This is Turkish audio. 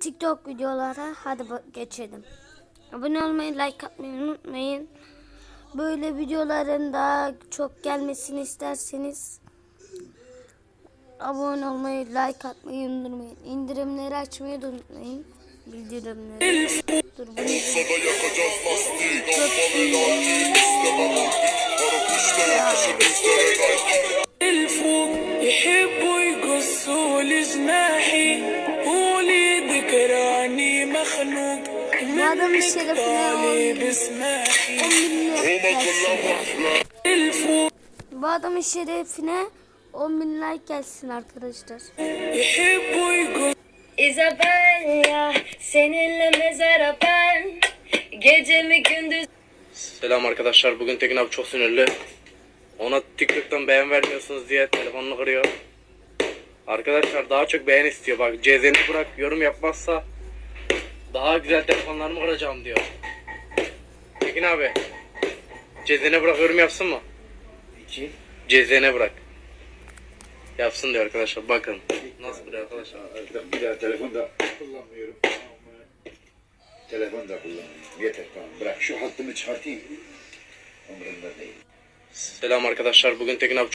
TikTok videolara hadi geçelim. Abone olmayı, like atmayı unutmayın. Böyle videoların daha çok gelmesini isterseniz abone olmayı, like atmayı unutmayın. İndirimleri açmayı da unutmayın. Bildirimleri. Dur bunu Sada yakacağız يقصوا لجناحي قولي ذكراني مخنوق Madem منك şerefine طالي 10 بسماحي bin like Roma gelsin. kullanmak الفوق Bu adamın şerefine 10 bin like gelsin arkadaşlar. يحبوا يقصوا Isabella seninle mezara ben Gecemi gündüz Selam arkadaşlar. Bugün Tekin abi çok sinirli. Ona TikTok'tan beğen vermiyorsunuz diye telefonunu kırıyor. Arkadaşlar daha çok beğen istiyor. Bak cezeni bırak yorum yapmazsa daha güzel telefonlarımı kıracağım diyor. Tekin abi cezene bırak yorum yapsın mı? İki. Cezene bırak. Yapsın diyor arkadaşlar. Bakın. Nasıl bir arkadaşlar? Bir daha telefon da kullanmıyorum. Telefon da kullanmıyorum. Yeter tamam bırak şu hattımı çıkartayım. Umurumda değil. Selam arkadaşlar. Bugün Tekin abi